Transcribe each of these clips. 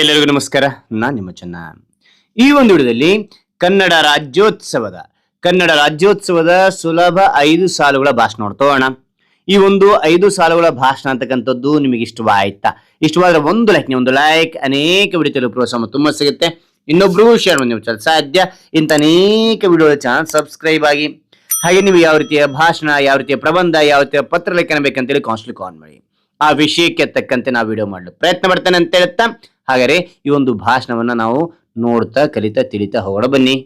ಎಲ್ಲರಿಗೂ ನಮಸ್ಕಾರ. ನಾನು ನಿಮ್ಮ ಚೆನ್ನ. ಈ ಒಂದು ವಿಡಿಯೋದಲ್ಲಿ ಕನ್ನಡ ರಾಜ್ಯೋತ್ಸವದ ಕನ್ನಡ ರಾಜ್ಯೋತ್ಸವದ ಸುಲಭ ಐದು ಸಾಲುಗಳ ಭಾಷಣ ನೋಡ್ತೋಣ ಈ ಒಂದು ಐದು ಸಾಲುಗಳ ಭಾಷಣ ಅಂತಕ್ಕಂಥದ್ದು ನಿಮಗೆ ಇಷ್ಟವಾಯ್ತಾ? ಇಷ್ಟವಾದ್ರೆ ಒಂದು ಲೈಕ್ ಒಂದು ಲೈಕ್ ಅನೇಕ ವಿಡಿಯೋ ಪ್ರೋತ್ಸಾಹ ತುಂಬ ಸಿಗುತ್ತೆ. ಇನ್ನೊಬ್ರು ಶೇರ್ ಮಾಡಿ ನೀವು ಸಾಧ್ಯ. ಇಂಥ ಅನೇಕ ವಿಡಿಯೋ ಚಾನಲ್ ಸಬ್ಸ್ಕ್ರೈಬ್ ಆಗಿ, ಹಾಗೆ ನೀವು ಯಾವ ರೀತಿಯ ಭಾಷಣ, ಯಾವ ರೀತಿಯ ಪ್ರಬಂಧ, ಯಾವ ರೀತಿಯ ಪತ್ರ ಲೇಖನ ಬೇಕಂತೇಳಿ ಕಾನ್ಸ್ಟ್ಲಿ ಕಾನ್ ಮಾಡಿ. ಆ ವಿಷಯಕ್ಕೆ ತಕ್ಕಂತೆ ನಾವು ವಿಡಿಯೋ ಮಾಡಲು ಪ್ರಯತ್ನ ಮಾಡ್ತೇನೆ ಅಂತ ಹೇಳ್ತಾ ಹಾಗಾದ್ರೆ ಈ ಒಂದು ಭಾಷಣವನ್ನ ನಾವು ನೋಡ್ತಾ, ಕಲಿತಾ, ತಿಳಿತಾ ಹೋಗೋಣ. ಬನ್ನಿ.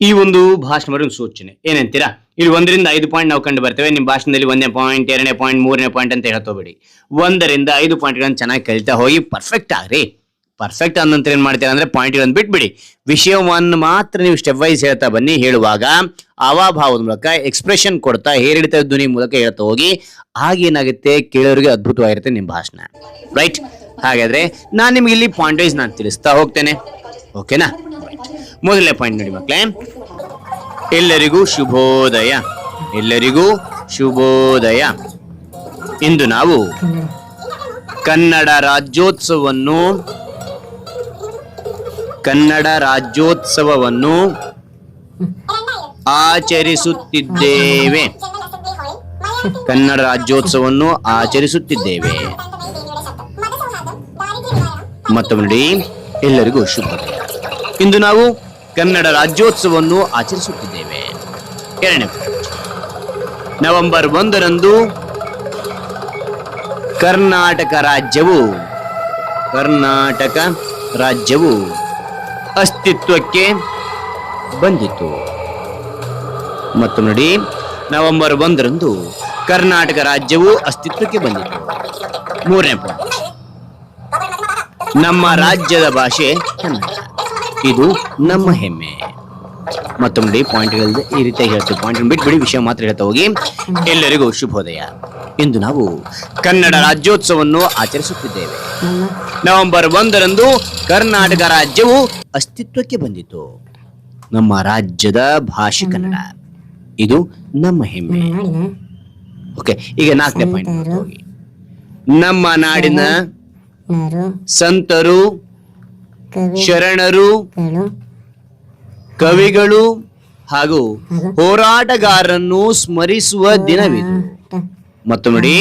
ಈ ಒಂದು ಭಾಷಣ ಒಂದು ಸೂಚನೆ. ಏನಂತೀರಾ? ಇಲ್ಲಿ ಒಂದರಿಂದ ಐದು ಪಾಯಿಂಟ್ ನಾವು ಕಂಡು ಬರ್ತೇವೆ. ನಿಮ್ಮ ಭಾಷಣದಲ್ಲಿ ಒಂದನೇ ಪಾಯಿಂಟ್ ಎರಡನೇ ಪಾಯಿಂಟ್ ಮೂರನೇ ಪಾಯಿಂಟ್ ಅಂತ ಹೇಳ್ತೋಬೇಡಿ ಒಂದರಿಂದ ಐದು ಪಾಯಿಂಟ್ಗಳನ್ನು ಚೆನ್ನಾಗಿ ಕಲಿತಾ ಹೋಗಿ ಪರ್ಫೆಕ್ಟ್ ಆಗ್ರಿ. ಪರ್ಫೆಕ್ಟ್ ಅನ್ನಂತರ ಏನ್ ಮಾಡ್ತೀರಾ ಅಂದ್ರೆ ಪಾಯಿಂಟ್ ಪಾಯಿಂಟ್ಗಳನ್ನು ಬಿಟ್ಬಿಡಿ. ವಿಷಯವನ್ನು ಮಾತ್ರ ನೀವು ಸ್ಟೆಪ್ ವೈಸ್ ಹೇಳ್ತಾ ಬನ್ನಿ. ಹೇಳುವಾಗ ಅವಾಭಾವದ ಮೂಲಕ ಎಕ್ಸ್ಪ್ರೆಷನ್ ಕೊಡ್ತಾ, ಹೇರಿಳಿತ ಧ್ವನಿ ಮೂಲಕ ಹೇಳ್ತಾ ಹೋಗಿ ಆಗೇನಾಗುತ್ತೆ ಕೇಳೋರಿಗೆ ಅದ್ಭುತವಾಗಿರುತ್ತೆ ನಿಮ್ಮ ಭಾಷಣ. ರೈಟ್ ಹಾಗಾದ್ರೆ ನಾನು ನಿಮ್ಗೆ ಇಲ್ಲಿ ಪಾಯಿಂಟ್ ವೈಸ್ ನಾನು ತಿಳಿಸ್ತಾ ಹೋಗ್ತೇನೆ. ಓಕೆನಾ ಮೊದಲನೇ ಪಾಯಿಂಟ್ ನೋಡಿ ಮಕ್ಕಳೇ ಎಲ್ಲರಿಗೂ ಶುಭೋದಯ. ಎಲ್ಲರಿಗೂ ಶುಭೋದಯ. ಇಂದು ನಾವು ಕನ್ನಡ ರಾಜ್ಯೋತ್ಸವವನ್ನು ಕನ್ನಡ ರಾಜ್ಯೋತ್ಸವವನ್ನು ಆಚರಿಸುತ್ತಿದ್ದೇವೆ. ಕನ್ನಡ ರಾಜ್ಯೋತ್ಸವವನ್ನು ಆಚರಿಸುತ್ತಿದ್ದೇವೆ. ಮತ್ತೊಮ್ಮೆ ನೋಡಿ ಎಲ್ಲರಿಗೂ ಶುಭ. ಇಂದು ನಾವು ಕನ್ನಡ ರಾಜ್ಯೋತ್ಸವವನ್ನು ಆಚರಿಸುತ್ತಿದ್ದೇವೆ. ಎರಡನೇ. ನವೆಂಬರ್ ಒಂದರಂದು ಕರ್ನಾಟಕ ರಾಜ್ಯವು ಕರ್ನಾಟಕ ರಾಜ್ಯವು ಅಸ್ತಿತ್ವಕ್ಕೆ ಬಂದಿತು. ಮತ್ತು ನೋಡಿ, ನವೆಂಬರ್ ಒಂದರಂದು ಕರ್ನಾಟಕ ರಾಜ್ಯವು ಅಸ್ತಿತ್ವಕ್ಕೆ ಬಂದಿತು. ಮೂರನೇ ಪಾಯಿಂಟ್ ನಮ್ಮ ರಾಜ್ಯದ ಭಾಷೆ ಕನ್ನಡ. ಇದು ನಮ್ಮ ಹೆಮ್ಮೆ. ಮತ್ತೊಮ್ಮೆ ಪಾಯಿಂಟ್ ಈ ರೀತಿ ಹೇಳ್ತೀವಿ. ಪಾಯಿಂಟ್ ಬಿಟ್ಬಿಡಿ, ವಿಷಯ ಮಾತ್ರ ಹೇಳ್ತಾ ಹೋಗಿ. ಎಲ್ಲರಿಗೂ ಶುಭೋದಯ. ಇಂದು ನಾವು ಕನ್ನಡ ರಾಜ್ಯೋತ್ಸವವನ್ನು ಆಚರಿಸುತ್ತಿದ್ದೇವೆ. ನವೆಂಬರ್ ಒಂದರಂದು ಕರ್ನಾಟಕ ರಾಜ್ಯವು ಅಸ್ತಿತ್ವಕ್ಕೆ ಬಂದಿತು. ನಮ್ಮ ರಾಜ್ಯದ ಭಾಷೆ ಕನ್ನಡ. ಇದು ನಮ್ಮ ಹೆಮ್ಮೆ. ಓಕೆ ಈಗ ನಾಲ್ಕನೇ ಪಾಯಿಂಟ್ ಹೋಗಿ. ನಮ್ಮ ನಾಡಿನ ಸಂತರು ಶರಣರು ಕವಿಗಳು ಹಾಗೂ ಹೋರಾಟಗಾರರನ್ನು ಸ್ಮರಿಸುವ ದಿನವಿದು. ಮತ್ತು ನೋಡಿ,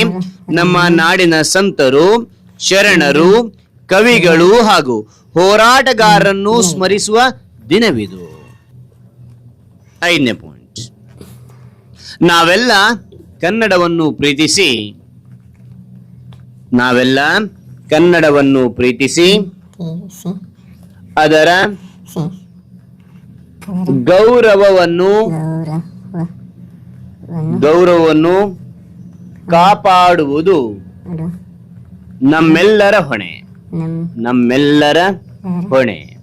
ನಮ್ಮ ನಾಡಿನ ಸಂತರು, ಶರಣರು, ಕವಿಗಳು ಹಾಗೂ ಹೋರಾಟಗಾರರನ್ನು ಸ್ಮರಿಸುವ ದಿನವಿದು. ಐದನೇ ಪಾಯಿಂಟ್ ನಾವೆಲ್ಲ ಕನ್ನಡವನ್ನು ಪ್ರೀತಿಸಿ, ನಾವೆಲ್ಲ ಕನ್ನಡವನ್ನು ಪ್ರೀತಿಸಿ, ಅದರ ಗೌರವವನ್ನು ಗೌರವವನ್ನು ಕಾಪಾಡುವುದು ನಮ್ಮೆಲ್ಲರ ಹೊಣೆ. ನಮ್ಮೆಲ್ಲರ ಹೊಣೆ.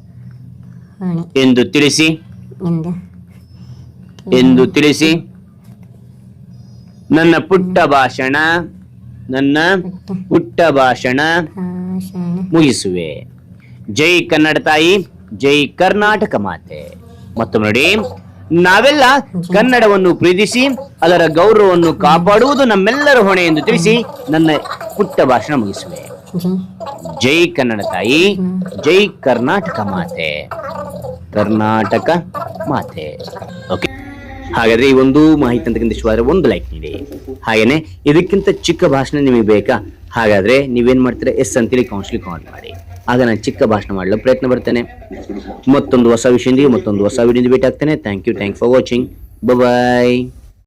ಎಂದು ತಿಳಿಸಿ. ಎಂದು. ತಿಳಿಸಿ. ನನ್ನ ಪುಟ್ಟ ಭಾಷಣ. ನನ್ನ ಪುಟ್ಟ ಭಾಷಣ ಭಾಷಣ. ಮುಗಿಸುವೆ. ಜೈ ಕನ್ನಡ ತಾಯಿ ಜೈ ಕರ್ನಾಟಕ ಮಾತೆ. ಮತ್ತೊಮ್ಮೆ ನೋಡಿ. ನಾವೆಲ್ಲ ಕನ್ನಡವನ್ನು ಪ್ರೀತಿಸಿ, ಅದರ ಗೌರವವನ್ನು ಕಾಪಾಡುವುದು ನಮ್ಮೆಲ್ಲರ ಹೊಣೆ ಎಂದು ತಿಳಿಸಿ ನನ್ನ ಪುಟ್ಟ ಭಾಷಣ ಮುಗಿಸುವೆ. ಜೈ ಕನ್ನಡ ತಾಯಿ, ಜೈ ಕರ್ನಾಟಕ ಮಾತೆ. ಕರ್ನಾಟಕ ಮಾತೆ. ಓಕೆ ಹಾಗಾದ್ರೆ ಈ ಒಂದು ಮಾಹಿತಿ ಅಂತಕ್ಕಂಥ ಒಂದು ಲೈಕ್ ನೀಡಿ. ಹಾಗೇನೆ, ಇದಕ್ಕಿಂತ ಚಿಕ್ಕ ಭಾಷಣ ನಿಮಗೆ ಬೇಕಾ? ಹಾಗಾದ್ರೆ ನೀವೇನ್ ಮಾಡ್ತೀರಾ? ಎಸ್ ಅಂತೇಳಿ ಕೌನ್ಸಿಲ್ ಕಾಲ್ ಮಾಡಿ. ಆಗ ನಾನು ಚಿಕ್ಕ ಭಾಷಣ ಮಾಡಲು ಪ್ರಯತ್ನ ಬರ್ತೇನೆ ಮತ್ತೊಂದು ಹೊಸ ವಿಷಯದೊಂದಿಗೆ ಮತ್ತೊಂದು ಹೊಸ ವಿಡಿಯೋದಿಂದ ಭೇಟಿ ಆಗ್ತೇನೆ thank you thank for watching bye